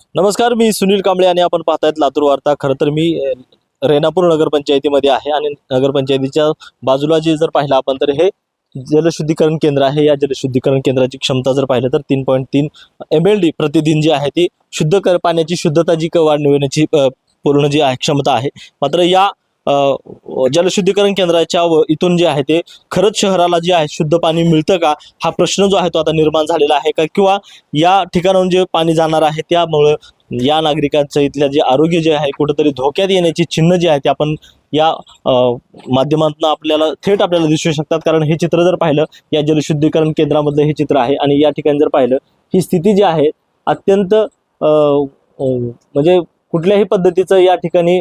नमस्कार मी सुनील कांबळे आणि आपण पाहतायत लातूर वार्ता. खरं तर मी रेणापूर नगरपंचायतीमध्ये आहे आणि नगरपंचायतीच्या बाजूला जे जर पाहिलं आपण तर हे जलशुद्धीकरण केंद्र आहे. या जलशुद्धीकरण केंद्राची क्षमता जर पाहिलं तर तीन पॉईंट तीन एम एल डी प्रतिदिन जी आहे ती शुद्ध कर पाण्याची शुद्धता जी क- वाढविण्याची पूर्ण जी आहे क्षमता आहे. मात्र या जलशुद्धीकरण केंद्राच्या व इथून जे आहे ते खरंच शहराला जे आहे शुद्ध पाणी मिळतं का? हा प्रश्न जो आहे तो आता निर्माण झालेला आहे का? किंवा या ठिकाणाहून जे पाणी जाणार आहे त्यामुळं या नागरिकांचं इथल्या जे आरोग्य जे आहे कुठंतरी धोक्यात येण्याची चिन्ह जे आहे ते आपण या माध्यमातून आपल्याला थेट आपल्याला दिसू शकतात. कारण हे चित्र जर पाहिलं या जलशुद्धीकरण केंद्रामधलं हे चित्र आहे आणि या ठिकाणी जर पाहिलं ही स्थिती जी आहे अत्यंत म्हणजे कुठल्याही पद्धतीचं या ठिकाणी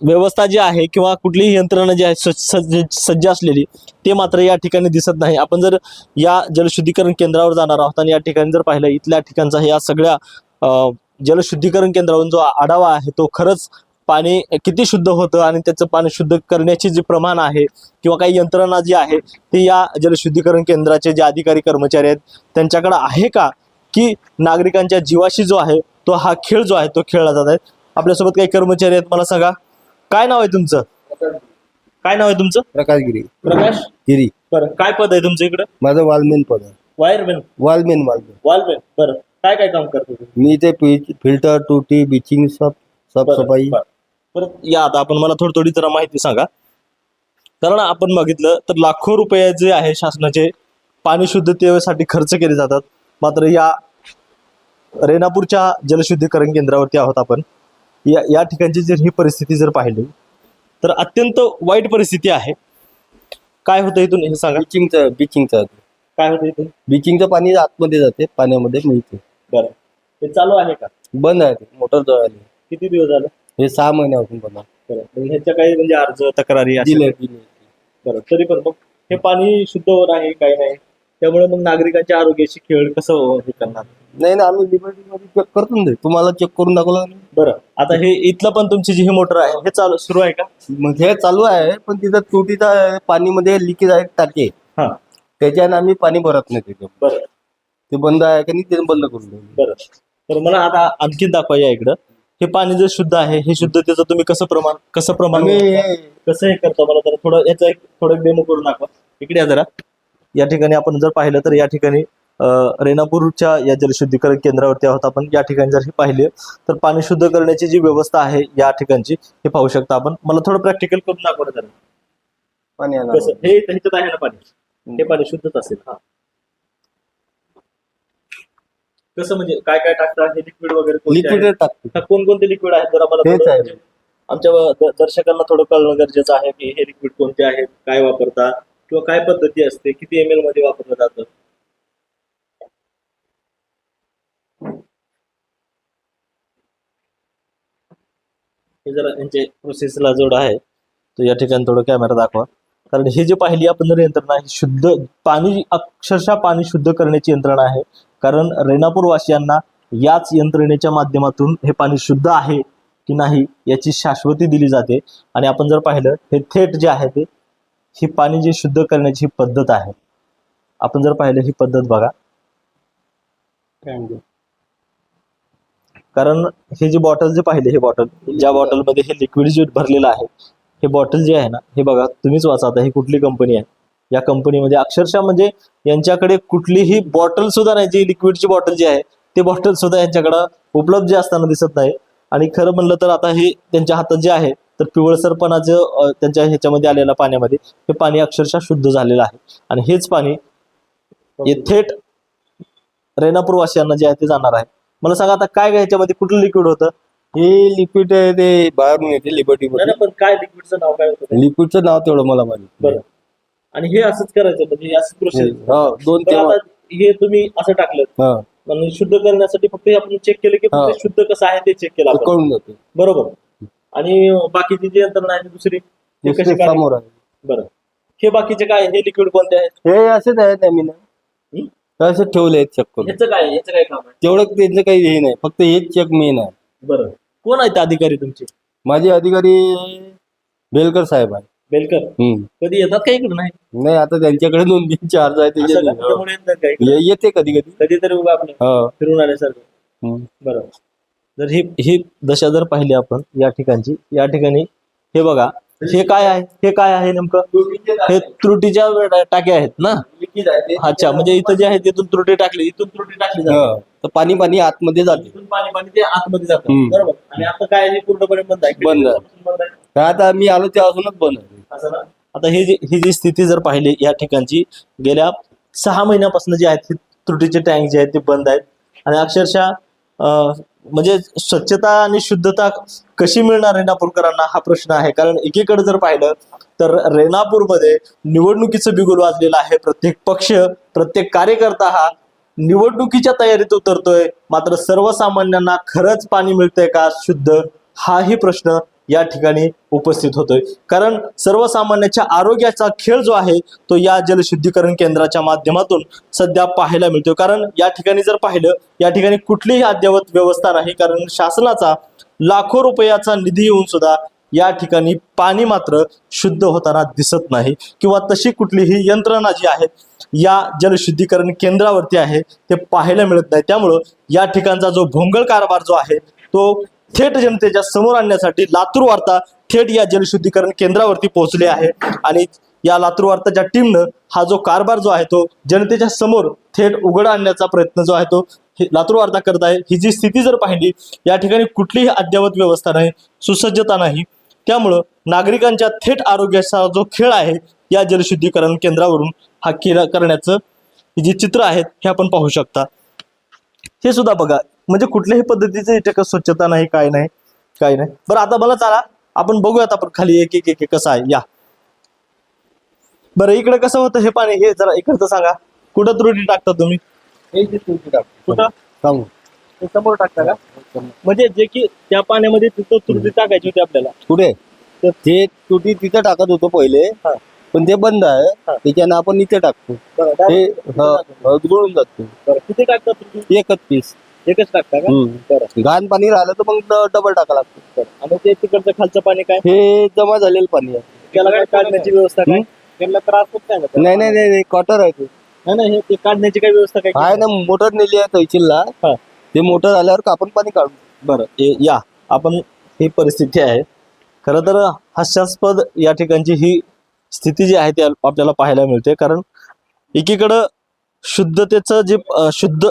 व्यवस्था जी आहे किंवा कुठलीही यंत्रणा जी आहे सज्ज सज्ज असलेली ते मात्र या ठिकाणी दिसत नाही. आपण जर या जलशुद्धीकरण केंद्रावर जाणार आहोत आणि या ठिकाणी जर पाहिलं इथल्या ठिकाणचा या सगळ्या जलशुद्धीकरण केंद्रावरून जो आढावा आहे तो खरंच पाणी किती शुद्ध होतं आणि त्याचं पाणी शुद्ध करण्याचे जे प्रमाण आहे किंवा काही यंत्रणा जी आहे ती या जलशुद्धीकरण केंद्राचे जे अधिकारी कर्मचारी आहेत त्यांच्याकडे आहे का? की नागरिकांच्या जीवाशी जो आहे तो हा खेळ जो आहे तो खेळला जात आहे. आपल्यासोबत काही कर्मचारी आहेत मला सांगा. काय नाव आहे तुमचं? काय नाव आहे तुमचं? प्रकाश गिरी. प्रकाश? गिरी. बरं काय पद आहे तुमचं इकडं? माझं वालमेन पद आहे. वायरमॅन. Valveman valveman. वालमॅन. बरं काय काय काम करतो तुम्ही? मी ते पि- फिल्टर टुटी बिचिंग सब बरं, साफसफाई बरं. परत या आता आपण मला थोडी थोडी जरा माहिती सांगा. कारण आपण बघितलं तर लाखो रुपये जे आहे शासनाचे पाणी शुद्धतेसाठी खर्च केले जातात. मात्र या रेणापूरच्या जलशुद्धीकरण केंद्रावरती आहोत आपण. या या ठिकाणची जर ही परिस्थिती जर पाहिली तर अत्यंत वाईट परिस्थिती आहे. काय होतं इथून हे सांगा. बिचिंगचं बिचिंगचं काय होतं इथून? बिचिंगचं पाणी आतमध्ये जाते पाण्यामध्ये मिळते. बरं. ते चालू आहे का? बंद आहे ते मोटर जळाली किती दिवस झाले? हे सहा महिन्यापासून बंद आहे. बरं. मग ह्याच्या काही म्हणजे अर्ज तक्रारी अशा- दिले दिले बरं तरी पण मग हे पाणी शुद्ध नाही काही नाही? त्यामुळे मग नागरिकांच्या आरोग्याशी खेळ कसं हो- हे करणार? नाही ना आम्ही लिबर्टी मध्ये चेक करतो ना. तुम्हाला चेक करून दाखवलं ना. बरं. आता हे इथलं पण तुमची जी ही मोटर आहे हे चालू सुरू आहे का? मग हे चालू आहे पण तिथं तुटीचा पाणीमध्ये लिकेज आहे टाके. हा. त्याच्याने आम्ही पाणी भरत नाही तिथे. बरं. ते बंद आहे का नाही ते बंद करून ठेवलं. बरं. तर मला आता आणखी दाखवा या इकडं. हे पाणी जर शुद्ध आहे हे शुद्धतेचं तुम्ही कसं प्रमाण कसं प्रमाण आम्ही हे- कसं हे करतो? मला जरा थोडं याचा एक थोडं डेमो करून दाखवा. इकडे या जरा. या ठिकाणी आपण जर पाहिलं तर या ठिकाणी रेणापूरच्या या जलशुद्धीकरण केंद्रावरती आहोत आपण. या ठिकाणी जर हे पाहिले तर पाणी शुद्ध करण्याची जी व्यवस्था आहे या ठिकाणची हे पाहू शकता आपण. मला थोडं प्रॅक्टिकल करून दाखवा ना जरा. पाणी कसं? हे ह्याच्यात आहे ना पाणी? हे पाणी शुद्धच असेल. हा. कसं म्हणजे काय काय टाकता हे लिक्विड वगैरे लिक्विड आहे? टाकतो हा, कोणकोणते लिक्विड आहेत? जरा. म्हणजे आमच्या दर्शकांना थोडं कळणं गरजेचं आहे की हे लिक्विड कोणते आहेत? काय वापरता किंवा काय पद्धती असते? किती एम एलमध्ये वापरलं जातं? हे जरा यांचे प्रोसेसला जोड आहे. तो या ठिकाणी थोडं कॅमेरा दाखवा. कारण हे जे पाहिली आपण जर यंत्रणा ही शुद्ध पाणी अक्षरशः पाणी शुद्ध करण्याची यंत्रणा आहे. कारण रेणापूर वासियांना याच यंत्रणेच्या माध्यमातून हे पाणी शुद्ध आहे की नाही याची शाश्वती दिली जाते. आणि आपण जर पाहिलं हे थेट जे आहे ते ही पाणी जे शुद्ध करण्याची ही पद्धत आहे. आपण जर पाहिलं ही पद्धत बघा. कारण हे जे बॉटल जे पाहिले हे बॉटल ज्या बॉटलमध्ये हे लिक्विड जे भरलेलं आहे हे बॉटल जे आहे ना हे बघा तुम्हीच वाचा आता ही कुठली कंपनी आहे? या कंपनीमध्ये अक्षरशः म्हणजे यांच्याकडे कुठलीही बॉटल सुद्धा नाही जी लिक्विडची बॉटल जी आहे ते बॉटल सुद्धा यांच्याकडं उपलब्ध असताना दिसत नाही. आणि खरं म्हणलं तर आता हे त्यांच्या हातात जे आहे तर पिवळसरपणाचं अं, त्यांच्या ह्याच्यामध्ये आलेल्या पाण्यामध्ये हे पाणी अक्षरशः शुद्ध झालेलं आहे. आणि हेच पाणी हे थेट रेणापूर वासियांना जे आहे ते जाणार आहे. मला सांगा आता काय काय ह्याच्यामध्ये कुठलं लिक्विड होतं? हे लिक्विड आहे ते बाहेरून येते लिबर्टी पण काय लिक्विडचं नाव काय होतं? लिक्विडचं नाव तेवढं मला माहिती बरं. आणि हे असंच करायचं म्हणजे हे असंच प्रोसेस हा दोन पण आता हे तुम्ही असं टाकलं. हा. म्हणजे शुद्ध करण्यासाठी फक्त हे आपण चेक केलं की हा. शुद्ध कसं आहे ते चेक केलं आपण. कळून जाते. बरोबर. आणि बाकीची जी यंत्रणा आहे दुसरी. ते दुसरे कशी काय समोर आहे. बरं. हे बाकीचे काय हे लिक्विड कोणते आहेत? हे असेच आहेत आम्ही ना. हं? असे ठेवले आहेत चेक करून. ह्याचं काय ह्याचं काय काम आहे? तेवढं त्यांचं काही हे नाही. फक्त हेच चेक मेन आहे. बरं. कोण आहेत अधिकारी तुमचे? माझे अधिकारी बेलकर साहेब आहे बेलकर. कधी येतात का इकडे नाही. नाही आता त्यांच्याकडे दोन तीन चार्ज आहे असं त्यामुळे येतात? ये- येते कधी कधी कधीतरी उगा आपलं. हो. फिरून आल्यासारखं. हम्म. बरं. जर ही ही दशा जर पाहिली आपण या ठिकाणची या ठिकाणी हे बघा हे काय आहे? हे काय आहे नेमकं? हे त्रुटीच्या टाक्या आहेत ना? अच्छा म्हणजे इथं जे आहे तिथून त्रुटी टाकली इथून त्रुटी टाकली जाते. हो. तर पाणी पाणी आतमध्ये जाते. इथून पाणी पाणी ते आतमध्ये जातं. बरोबर. आणि आता काय आहे, हे पूर्णपणे बंद आहे. बंद. बंद तर आता मी आलो तेव्हापासूनच बंद आहे. असं ना? आता ही जी ही जी स्थिती जर पाहिली या ठिकाणची गेल्या सहा महिन्यापासून जे आहेत त्रुटीचे टँक जे आहेत ते बंद आहेत. आणि अक्षरशः अं, म्हणजे स्वच्छता आणि शुद्धता कशी मिळणार रेणापूरकरांना? हा प्रश्न आहे. कारण एकीकडे जर पाहिलं तर रेणापूरमध्ये निवडणुकीचं बिगुल वाजलेलं आहे. प्रत्येक पक्ष प्रत्येक कार्यकर्ता हा निवडणुकीच्या तयारीत उतरतोय. मात्र सर्वसामान्यांना खरंच पाणी मिळतंय का? शुद्ध? हाही प्रश्न या ठिकाणी उपस्थित होतोय. कारण सर्वसामान्याच्या आरोग्याचा खेळ जो आहे तो या जलशुद्धीकरण केंद्राच्या माध्यमातून सध्या पाहायला मिळतो कारण या ठिकाणी जर पाहिलं या ठिकाणी कुठलीही अद्ययावत व्यवस्था नाही. कारण शासनाचा लाखो रुपयाचा निधी येऊन सुद्धा या ठिकाणी पाणी मात्र शुद्ध होताना दिसत नाही. किंवा तशी कुठलीही यंत्रणा जी आहे या जलशुद्धीकरण केंद्रावरती आहे ते पाहायला मिळत नाही. त्यामुळं या ठिकाणचा जो भोंगळ कारभार जो आहे तो थेट जनतेच्या समोर आणण्यासाठी लातूर वार्ता थेट या जलशुद्धीकरण केंद्रावरती पोहोचले आहे. आणि या लातूर वार्ताच्या टीमनं हा जो कारभार जो आहे तो जनतेच्या समोर थेट उघड आणण्याचा प्रयत्न जो आहे तो हे लातूर वार्ता करत आहे. ही जी स्थिती जर पाहिली या ठिकाणी कुठलीही अद्ययावत व्यवस्था नाही सुसज्जता नाही. त्यामुळं नागरिकांच्या थेट आरोग्याचा जो खेळ आहे या जलशुद्धीकरण केंद्रावरून हा केला करण्याचं जे चित्र आहेत हे आपण पाहू शकता. हे सुद्धा बघा म्हणजे कुठल्याही पद्धतीचं इथे स्वच्छता नाही काय नाही काय नाही. बरं आता मला चला आपण बघूयात आपण खाली एक एक एक कसं आहे. या. बरं इकडे कसं होतं हे पाणी? हे जरा इकडचं सांगा. कुठं त्रुटी टाकता तुम्ही. कुठं? सांगू समोर टाकता का? म्हणजे जे की त्या पाण्यामध्ये तिथं त्रुटी टाकायची होती आपल्याला. पुढे तर ते तुटी तिथं टाकत होतो पहिले. हा. पण ते बंद आहे. हा. त्याच्यानं आपण इथे टाकतो. बरं, ते direct ह- जातो. बरं, किती टाकता एकच पीस एकच टाकता का? बरं. घाण पाणी राहिलं तर मग ड- डबल टाका लागतो. आणि ते तिकडचं खालचं पाणी काय? हे जमा झालेलं पाणी आहे. त्याला काय काढण्याची व्यवस्था काय? त्यांना त्रास होत नाही? नाही नाही नाही क्वार्टर आहे ते. नाही नाही हे ते काढण्याची काय व्यवस्था काय आहे ना मोटर नेली आहे तहसीलला. हा. ते मोटर आल्यावर आपण पाणी काढू? बरं या. आपण ही परिस्थिती आहे. खरं तर हास्यास्पद या ठिकाणची ही स्थिती जी आहे ती आपल्याला पाहायला मिळते. कारण एकीकडं शुद्धतेचं जे अं, शुद्ध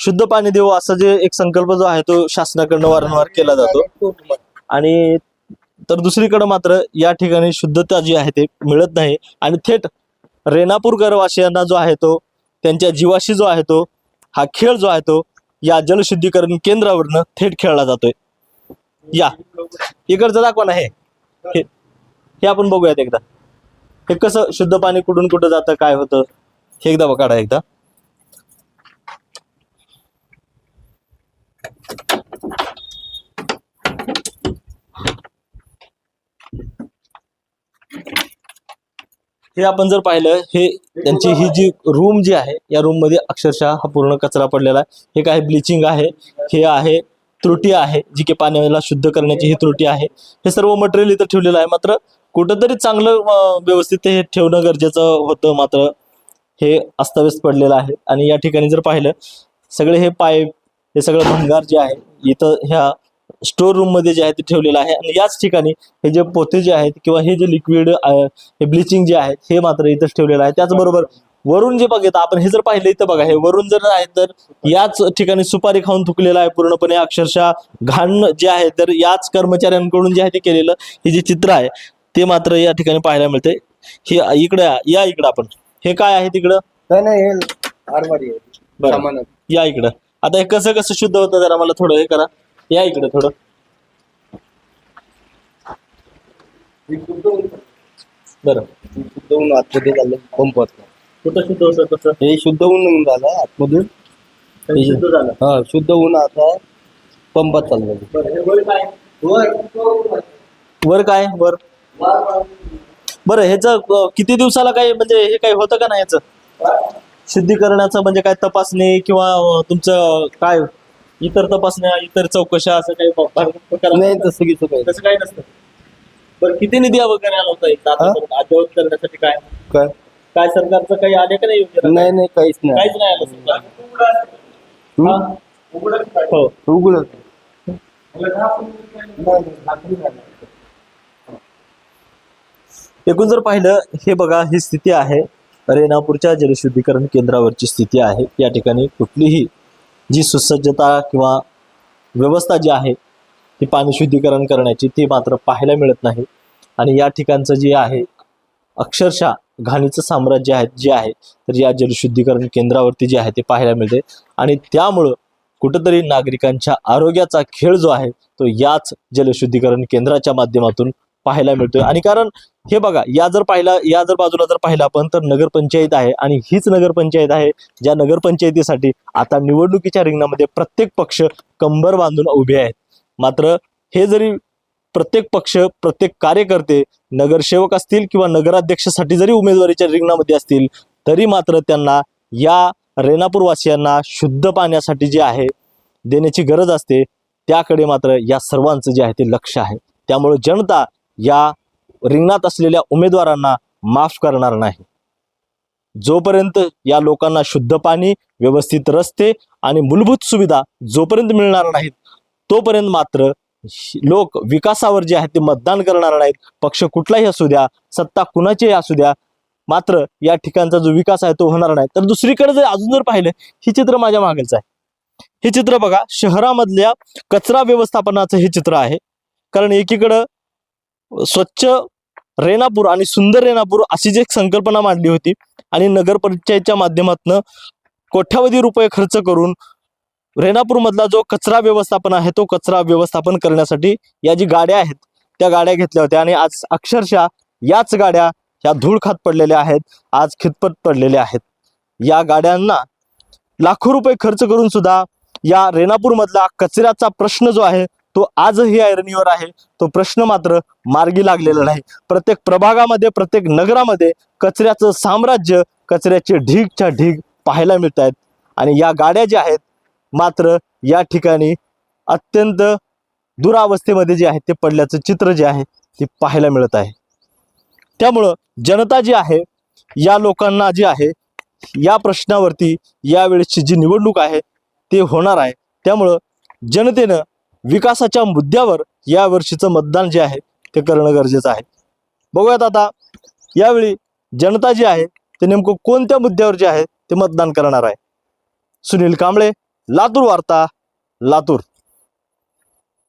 शुद्ध पाणी देऊ असा जे एक संकल्प जो आहे तो शासनाकडनं वारंवार केला जातो. आणि तर दुसरीकडे मात्र या ठिकाणी शुद्धता जी आहे ते मिळत नाही. आणि थेट रेणापूरकर वासियांना जो आहे तो त्यांच्या जीवाशी जो आहे तो हा खेळ जो आहे तो या जलशुद्धीकरण केंद्रावरनं थेट खेळला जातोय. या. इकडचं दाखवा ना हे. हे आपण बघूयात एकदा. हे कसं शुद्ध पाणी कुठून कुठं जातं काय होतं हे एकदा काढा एकदा. हे आपण जर पाहिलं हे त्यांची ही जी रूम जी आहे या रूममध्ये अक्षरशः हा पूर्ण कचरा पडलेला आहे. हे काय ब्लिचिंग आहे हे आहे त्रुटी आहे जी की पाण्याला शुद्ध करण्याची ही त्रुटी आहे. हे सर्व मटेरियल इथं ठेवलेलं आहे. मात्र कुठंतरी चांगलं व्यवस्थित हे ठेवणं गरजेचं होतं. मात्र हे अस्ताव्यस्त पडलेलं आहे. आणि या ठिकाणी जर पाहिलं सगळे हे पाईप हे सगळं भंगार जे आहे इथं ह्या स्टोर रूममध्ये जे आहे ते ठेवलेलं आहे. आणि याच ठिकाणी हे जे पोते जे आहेत किंवा हे जे लिक्विड हे ब्लिचिंग जे आहे हे मात्र इथंच ठेवलेलं आहे. त्याचबरोबर वरून जे बघितलं आपण हे जर पाहिलं इथं बघा हे वरून जर आहे तर याच ठिकाणी सुपारी खाऊन थुकलेलं आहे पूर्णपणे. अक्षरशः घाण जे आहे तर याच कर्मचाऱ्यांकडून जे आहे ते केलेलं हे जे चित्र आहे ते मात्र या ठिकाणी पाहायला मिळते हे इकडे या इकडं आपण. हे काय आहे तिकडं? नाही आहे. या इकडं. आता हे कसं कसं शुद्ध होतं जरा मला थोडं हे करा. या इकडं थोडं. बरं. शुद्ध होऊन आतमध्ये चाललं पंप कुठं शुद्ध होतं कसं हे शुद्ध होऊन निघून झालं आतमधून. हे शुद्ध झालं. हा शुद्ध होऊन आता पंपात चाललं बरं हे वर काय? वर. काय? वर. बरं ह्याच किती दिवसाला काय म्हणजे हे काय होतं का नाही याचं? शुद्धीकरणाचं म्हणजे काय तपासणी किंवा तुमचं काय? इतर तपासण्या इतर चौकशा असं काही प्रकार नाही तसं काही तसं काही नसतं. बरं किती निधी वगैरे आला होता इथं आतापर्यंत अद्ययावत करण्यासाठी काय? काय? काय सरकारचं काही आले का नाही योजना नाही नाही काहीच नाही. काहीच नाही आलं सरकार हा? हो. एकूण जर पाहिलं हे बघा ही स्थिती आहे. रेणापूरच्या जलशुद्धीकरण केंद्रावरची स्थिती आहे. या ठिकाणी कुठलीही जी सुसज्जता किंवा व्यवस्था जी आहे ती पाणी शुद्धीकरण करण्याची ती मात्र पाहायला मिळत नाही. आणि या ठिकाणचं जे आहे अक्षरशः घाणीचं साम्राज्य आहे जे आहे तर या जलशुद्धीकरण केंद्रावरती जे आहे ते पाहायला मिळते. आणि त्यामुळं कुठंतरी नागरिकांच्या आरोग्याचा खेळ जो आहे तो याच जलशुद्धीकरण केंद्राच्या माध्यमातून पाहायला मिळतोय. आणि कारण हे बघा या जर पाहिला या जर बाजूला जर पाहिलं आपण तर नगरपंचायत आहे आणि हीच नगरपंचायत आहे ज्या नगरपंचायतीसाठी आता निवडणुकीच्या रिंगणामध्ये प्रत्येक पक्ष कंबर बांधून उभे आहेत. मात्र हे जरी प्रत्येक पक्ष प्रत्येक कार्यकर्ते नगरसेवक असतील किंवा नगराध्यक्षासाठी जरी उमेदवारीच्या रिंगणामध्ये असतील तरी मात्र त्यांना या रेणापूरवासियांना शुद्ध पाण्यासाठी जे आहे देण्याची गरज असते त्याकडे मात्र या सर्वांचं जे आहे ते लक्ष आहे. त्यामुळे जनता या रिंगणात असलेल्या उमेदवारांना माफ करणार नाही. जोपर्यंत या लोकांना शुद्ध पाणी व्यवस्थित रस्ते आणि मूलभूत सुविधा जोपर्यंत मिळणार नाहीत तोपर्यंत मात्र लोक विकासावर जे आहे ते मतदान करणार नाहीत. पक्ष कुठलाही असू द्या सत्ता कुणाचीही असू द्या मात्र या ठिकाणचा जो विकास आहे तो होणार नाही. तर दुसरीकडे जर अजून जर पाहिलं हे चित्र माझ्या मागेच आहे. हे चित्र बघा शहरामधल्या कचरा व्यवस्थापनाचं हे चित्र आहे. कारण एकीकडं स्वच्छ रेणापूर आणि सुंदर रेणापूर अशी जी एक संकल्पना मांडली होती आणि नगरपंचायतच्या माध्यमातून कोट्यावधी रुपये खर्च करून रेणापूरमधला जो कचरा व्यवस्थापन आहे तो कचरा व्यवस्थापन करण्यासाठी या जी गाड्या आहेत त्या गाड्या घेतल्या होत्या. आणि आज अक्षरशः याच गाड्या ह्या धूळ खात पडलेल्या आहेत आज खितपत पडलेल्या आहेत. या गाड्यांना लाखो रुपये खर्च करून सुद्धा या रेणापूरमधला कचऱ्याचा प्रश्न जो आहे तो आजही ऐरणीवर आहे. तो प्रश्न मात्र मार्गी लागलेला नाही. प्रत्येक प्रभागामध्ये प्रत्येक नगरामध्ये कचऱ्याचं साम्राज्य कचऱ्याचे ढीगच्या ढीग पाहायला मिळत आहेत आणि या गाड्या ज्या आहेत मात्र या ठिकाणी अत्यंत दुरावस्थेमध्ये जे आहे ते पडल्याचं चित्र जे आहे ते पाहायला मिळत आहे. त्यामुळं जनता जी आहे या लोकांना जी आहे या प्रश्नावरती यावेळेसची जी निवडणूक आहे ते होणार आहे. त्यामुळं जनतेनं विकासाच्या मुद्द्यावर या वर्षीचं मतदान जे आहे ते करणं गरजेचं आहे. बघूयात आता यावेळी जनता जी आहे ते नेमकं कोणत्या मुद्द्यावर जे आहे ते मतदान करणार आहे. सुनील कांबळे लातूर वार्ता लातूर.